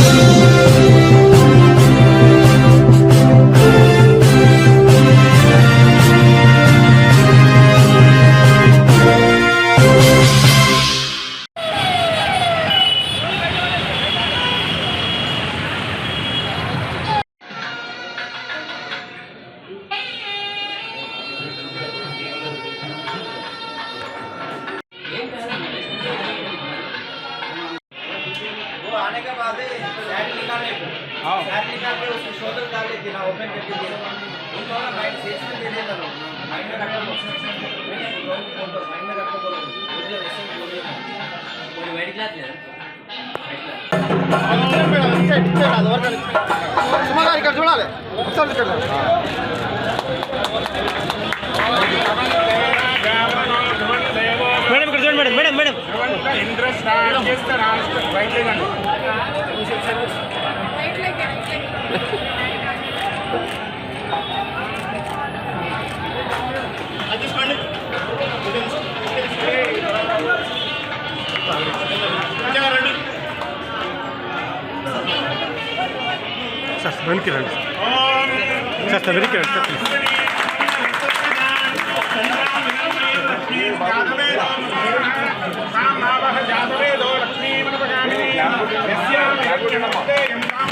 वो निकालने को सैड निकाल के उसको शोल्डर डाल लेती ना ओपन करके दिए उनको ना माइंड सेट में दे देता लोग माइंड में रखो फोटो माइंड में रखो बोलो मुझे वैसे बोलिए कोई वेट क्लास ले సుమారు ఇక్కడ చూడాలి ఒకసారి ఇక్కడ మేడం ఇక్కడ చూడండి మేడం మేడం మేడం సార్ వెనక్కి రండి. సార్ సార్ వెనక్కి రండి sir please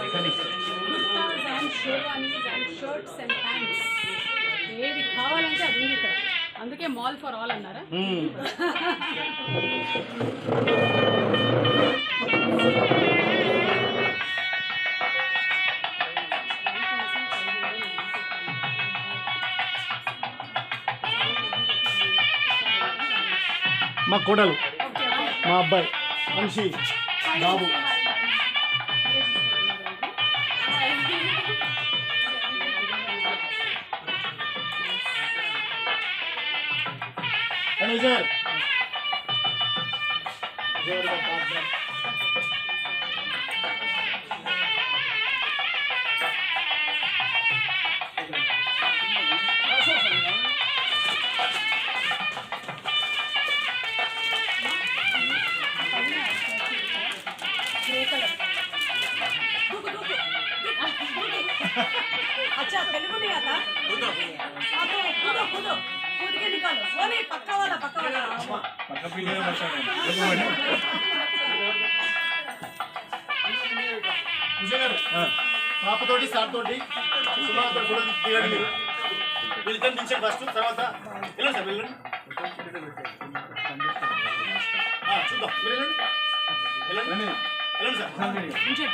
kurtas and sherwanis and shirts and pants. ఏది కావాలంటే అది ఉంది ఇక్కడ అందుకే మాల్ ఫర్ ఆల్ అన్నారా మా కోడలు. ఓకే ఓకే మా అబ్బాయి. మనిషి బాబు. అని సార్ अच्छा तेलुगु नहीं आता हाँ, तो कूदो कूदो कूद के निकालो वो नहीं पक्का वाला पक्का वाला విజయ్ గారు పాపతోటి సార్ తోటి సుమారు కూడా దిగండి మీరు వీళ్ళిద్దరు దించండి ఫస్ట్ తర్వాత వెళ్ళండి సార్ వెళ్ళండి ఆ, చూద్దాం మీరు వెళ్ళండి వెళ్ళండి వెళ్ళండి సార్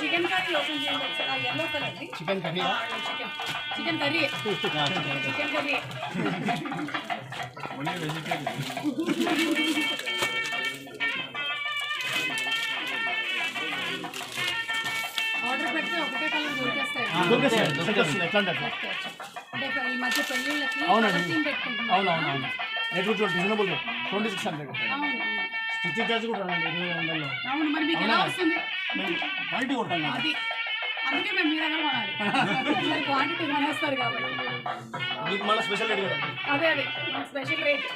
చికెన్ కర్రీ ఓపెన్ చేయండి ఒకసారి chicken curry chicken chicken curry chicken curry order పెడితే ఒకటే కలర్ దొరికేస్తాయి ఎట్లా అంటే అట్లా అంటే ఈ మధ్య పెళ్ళిళ్ళకి అవునండి. థీమ్ పెట్టుకుంటున్నాం అవును అవును అవును net reasonable twenty six hundred stitching charge కూడా ఇరవై వందల్లో అవును మరి మీకు ఎలా వస్తుంది మేము క్వాలిటీ కొట్టాం కదా. అది అందుకే మేము మీ దగ్గర కొనాలి మీరు క్వాంటిటీ కొనేస్తారు కాబట్టి మీకు మళ్ళీ స్పెషల్ రేట్ కదా అదే అదే స్పెషల్ రేట్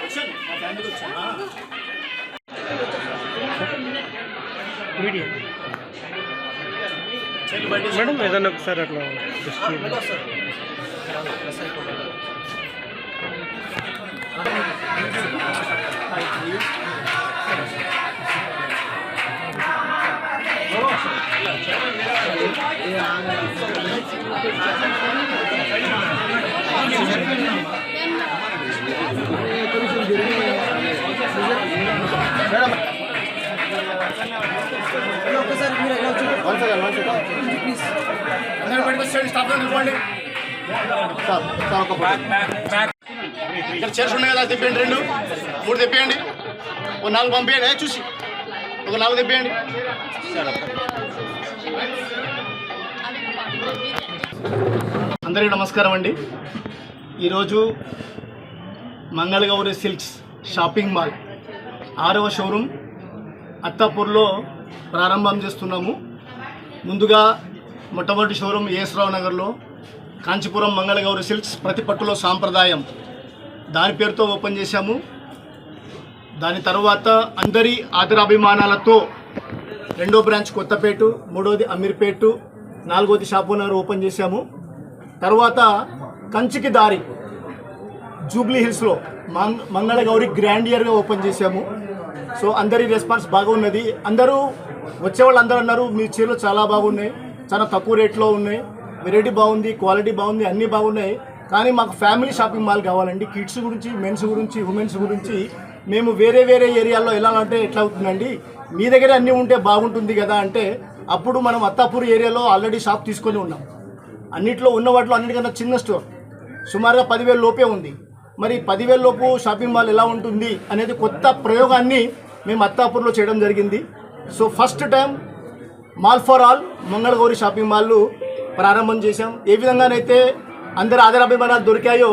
వచ్చాను మా ఫ్యామిలీకి వచ్చాను మీడియం చెల్లి బయట మేడం ఏదైనా ఒకసారి అట్లా just చూడండి. అందరూ బయటకు వచ్చేయండి స్టాఫ్ నిలబడండి. ఇక్కడ చర్చ ఉన్నాయి కదా తెప్పేయండి రెండు. మూడు తెప్పేయండి. ఒక నాలుగు పంపేయండి. చూసి. ఒక నాలుగు తెప్పేయండి. అందరికీ నమస్కారం అండి. ఈరోజు మంగళగౌరి సిల్క్స్ షాపింగ్ మాల్ ఆరవ షోరూమ్ అత్తాపూర్లో ప్రారంభం చేస్తున్నాము. ముందుగా మొట్టమొదటి షోరూమ్ ఏఎస్రావు నగర్లో కాంచీపురం మంగళగౌరి సిల్క్స్ ప్రతి పట్టులో సాంప్రదాయం. దాని పేరుతో ఓపెన్ చేశాము. దాని తర్వాత అందరి ఆదరాభిమానాలతో రెండో బ్రాంచ్ కొత్తపేటు మూడోది అమీర్పేటు నాలుగోది షాపూనగర్ ఓపెన్ చేశాము. తర్వాత కంచికి దారి జూబ్లీ హిల్స్లో మంగ మంగళగౌరి గ్రాండ్ ఇయర్గా ఓపెన్ చేశాము. సో అందరి రెస్పాన్స్ బాగా ఉన్నది. అందరూ వచ్చేవాళ్ళు అందరూ అన్నారు మీ చీరలు చాలా బాగున్నాయి చాలా తక్కువ రేట్లో ఉన్నాయి వెరైటీ బాగుంది క్వాలిటీ బాగుంది అన్నీ బాగున్నాయి. కానీ మాకు ఫ్యామిలీ షాపింగ్ మాల్ కావాలండి. కిడ్స్ గురించి మెన్స్ గురించి ఉమెన్స్ గురించి మేము వేరే వేరే ఏరియాల్లో వెళ్ళాలంటే ఎట్లా అవుతుందండి? మీ దగ్గర అన్నీ ఉంటే బాగుంటుంది కదా అంటే అప్పుడు మనం అత్తాపూర్ ఏరియాలో ఆల్రెడీ షాప్ తీసుకొని ఉన్నాం. అన్నిట్లో ఉన్న వాటిలో అన్నిటికన్నా చిన్న స్టోర్ సుమారుగా పదివేల లోపే ఉంది. మరి పదివేల లోపు షాపింగ్ మాల్ ఎలా ఉంటుంది అనేది కొత్త ప్రయోగాన్ని మేము అత్తాపూర్లో చేయడం జరిగింది. So first time mall for all Mangalagowri shopping mall ప్రారంభం చేశాం. ఏ విధంగానైతే అందరి ఆదరాభిమానాలు దొరికాయో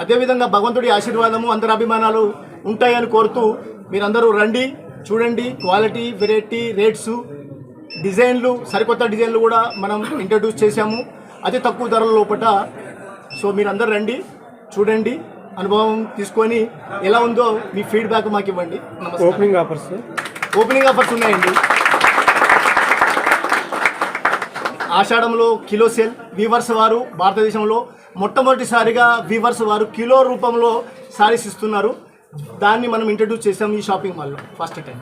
అదేవిధంగా భగవంతుడి ఆశీర్వాదము అందరి అభిమానాలు ఉంటాయని కోరుతూ మీరందరూ రండి చూడండి క్వాలిటీ వెరైటీ రేట్స్ డిజైన్లు సరికొత్త డిజైన్లు కూడా మనం ఇంట్రడ్యూస్ చేశాము. అతి తక్కువ ధరల లోపల సో మీరందరూ రండి చూడండి అనుభవం తీసుకొని ఎలా ఉందో మీ ఫీడ్బ్యాక్ మాకు ఇవ్వండి. ఓపెనింగ్ ఆఫర్స్ ఓపెనింగ్ ఆఫర్స్ ఉన్నాయండి. ఆషాఢంలో కిలో సేల్ వీవర్స్ వారు భారతదేశంలో మొట్టమొదటిసారిగా వీవర్స్ వారు కిలో రూపంలో సారీస్ ఇస్తున్నారు. దాన్ని మనం ఇంట్రడ్యూస్ చేసాం ఈ షాపింగ్ మాల్లో ఫస్ట్ టైం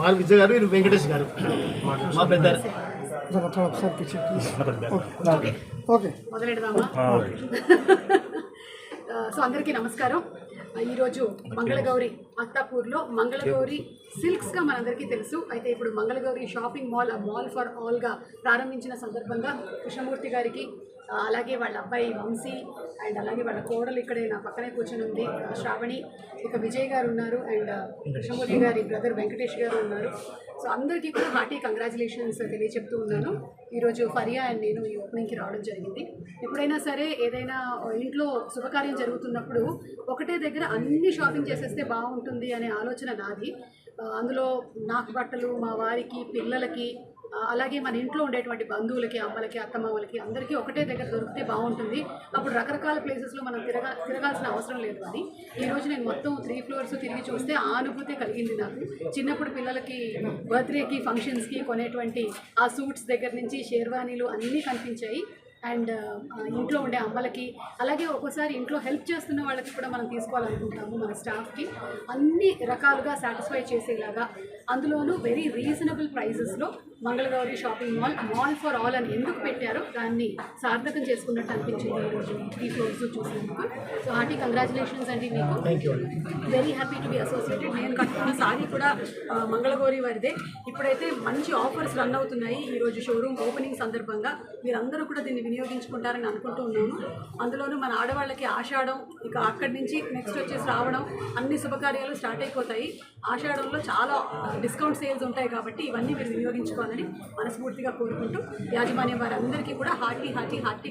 వారు విజయ్ గారు వెంకటేష్ గారు. మా పెద్ద మొదలెడదామా? ఆ, సో అందరికీ నమస్కారం. ఈరోజు మంగళగౌరి అత్తాపూర్లో మంగళగౌరి సిల్క్స్గా మనందరికీ తెలుసు. అయితే ఇప్పుడు మంగళగౌరి షాపింగ్ మాల్ ఆ మాల్ ఫర్ ఆల్గా ప్రారంభించిన సందర్భంగా కృష్ణమూర్తి గారికి అలాగే వాళ్ళ అబ్బాయి వంశీ అండ్ అలాగే వాళ్ళ కోడలు ఇక్కడే నా పక్కనే కూర్చొని ఉంది. శ్రావణి ఇక విజయ్ గారు ఉన్నారు అండ్ కృష్ణమూర్తి గారి బ్రదర్ వెంకటేష్ గారు ఉన్నారు. సో అందరికీ కూడా హార్టీ కంగ్రాచులేషన్స్ తెలియచెప్తూ ఉన్నాను. ఈరోజు ఫరియా అండ్ నేను ఈ ఓపెనింగ్కి రావడం జరిగింది. ఎప్పుడైనా సరే ఏదైనా ఇంట్లో శుభకార్యం జరుగుతున్నప్పుడు ఒకటే దగ్గర అన్ని షాపింగ్ చేసేస్తే బాగుంటుంది అనే ఆలోచన నాది. అందులో నాకు బట్టలు మా వారికి పిల్లలకి అలాగే మన ఇంట్లో ఉండేటువంటి బంధువులకి అమ్మలకి అత్తమామలకి అందరికీ ఒకటే దగ్గర దొరికితే బాగుంటుంది. అప్పుడు రకరకాల ప్లేసెస్లో మనం తిరగా తిరగాల్సిన అవసరం లేదు అని. ఈరోజు నేను మొత్తం త్రీ ఫ్లోర్స్ తిరిగి చూస్తే ఆ అనుభూతి కలిగింది నాకు. చిన్నప్పుడు పిల్లలకి బర్త్డేకి ఫంక్షన్స్కి కొనేటువంటి ఆ సూట్స్ దగ్గర నుంచి షేర్వానీలు అన్నీ కనిపించాయి. అండ్ ఇంట్లో ఉండే అమ్మలకి అలాగే ఒక్కోసారి ఇంట్లో హెల్ప్ చేస్తున్న వాళ్ళకి కూడా మనం తీసుకోవాలనుకుంటాము మన స్టాఫ్కి అన్ని రకాలుగా సాటిస్ఫై చేసేలాగా అందులోనూ వెరీ రీజనబుల్ ప్రైజెస్లో Mangalagowri shopping mall mall for all అని ఎందుకు పెట్టారో దాన్ని సార్థకం చేసుకున్నట్టు అనిపించింది ఈరోజు ఈ ఫ్లోర్స్ చూసినందుకు. సో హార్టీ కంగ్రాచులేషన్స్ అండి మీకు. Very happy to be associated నేను కట్టుకున్న సారీ కూడా మంగళగౌరి వారిదే. ఇప్పుడైతే మంచి ఆఫర్స్ రన్ అవుతున్నాయి ఈరోజు షోరూమ్ ఓపెనింగ్ సందర్భంగా. మీరందరూ కూడా దీన్ని వినియోగించుకుంటారని అనుకుంటూ ఉన్నాను. అందులోనూ మన ఆడవాళ్ళకి ఆషాఢం ఇక అక్కడి నుంచి నెక్స్ట్ వచ్చేసి రావడం అన్ని శుభకార్యాలు స్టార్ట్ అయిపోతాయి. ఆషాఢంలో చాలా డిస్కౌంట్ సేల్స్ ఉంటాయి కాబట్టి ఇవన్నీ మీరు కావాలని మనస్ఫూర్తిగా కోరుకుంటూ యాజమాన్య వారందరికీ కూడా హార్టీ హార్టీ హార్టీ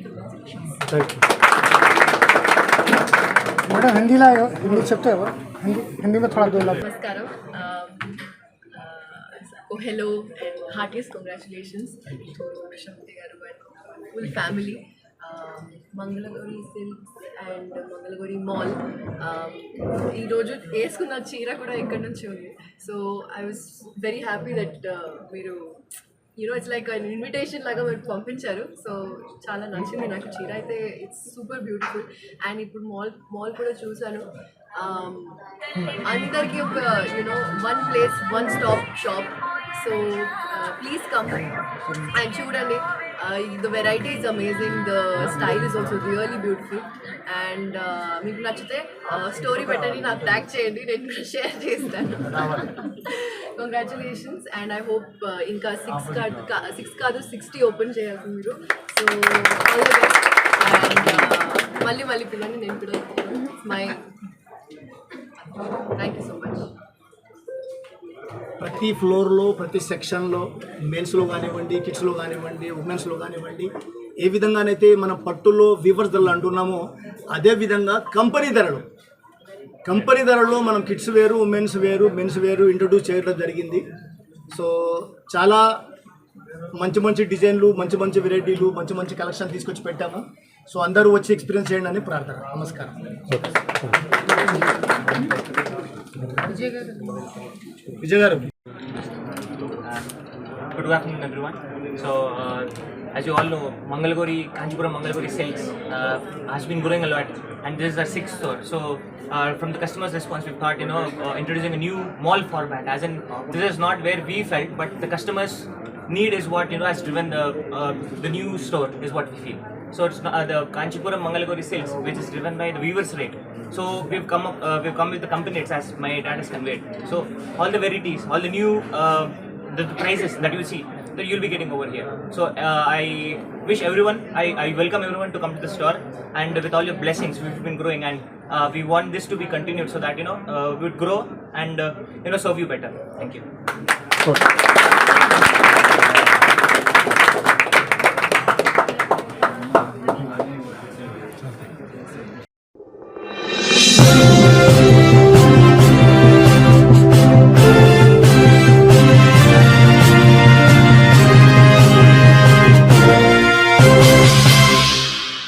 నమస్కారం. హలో అండ్ హార్టీస్ కంగ్రాచులేషన్స్ గారు and full family Mangalagowri silks and Mangalagowri mall. Um, ఈరోజు వేసుకున్న చీర కూడా ఎక్కడి నుంచి ఉంది. So I was very happy that మీరు you know it's like an invitation లాగా మీరు పంపించారు. సో చాలా నచ్చింది నాకు చీర. అయితే ఇట్స్ సూపర్ బ్యూటిఫుల్ అండ్ ఇప్పుడు మాల్ మాల్ కూడా చూశాను. Um, అందరికీ ఒక you know one place one stop shop so please come and చూడండి. The variety is amazing the style is also really beautiful and మీకు నచ్చితే uh, స్టోరీ పెట్టండి నాకు ట్యాగ్ చేయండి నేను షేర్ చేస్తాను. కంగ్రాచులేషన్స్ అండ్ ఐ హోప్ ఇంకా సిక్స్ కాదు సిక్స్ కాదు సిక్స్టీ ఓపెన్ చేయాలి మీరు. So all the best and మళ్ళీ మళ్ళీ పిల్లల్ని నేను కూడా my thank you so much ప్రతి ఫ్లోర్లో ప్రతి సెక్షన్లో మెన్స్లో కానివ్వండి కిడ్స్లో కానివ్వండి ఉమెన్స్లో కానివ్వండి ఏ విధంగానైతే మనం పట్టులో వీవర్స్ ధరలు అంటున్నామో అదే విధంగా కంపెనీ ధరలు. కంపెనీ ధరల్లో మనం కిడ్స్ వేరు ఉమెన్స్ వేరు మెన్స్ వేరు ఇంట్రొడ్యూస్ చేయడం జరిగింది. సో చాలా మంచి మంచి డిజైన్లు మంచి మంచి వెరైటీలు మంచి మంచి కలెక్షన్ తీసుకొచ్చి పెట్టాము. సో అందరూ వచ్చి ఎక్స్పీరియన్స్ చేయండి అని ప్రార్థన. నమస్కారం. విజయ్ గారు. Good afternoon, everyone. So, uh, as you all know, Mangalgori, Kanchipuram Mangalgori Silks uh, has been growing a lot, and this is our sixth store. So, uh, from the customer's response, we thought, you know, uh, introducing a new mall format. As in, this is not where we felt, but the customers' need is what you know has driven the uh, the new store is what we feel. So it's uh, the Kanchipuram Mangalgori Silks, which is driven by the weavers rate. So we've come up, uh, we've come with the company as my dad has conveyed. So all the varieties, all the new uh, the, the prices that you see that you'll be getting over here. So uh, I wish everyone, I, I welcome everyone to come to the store and with all your blessings, we've been growing and uh, we want this to be continued so that you know uh, we would grow and uh, you know serve you better. Thank you.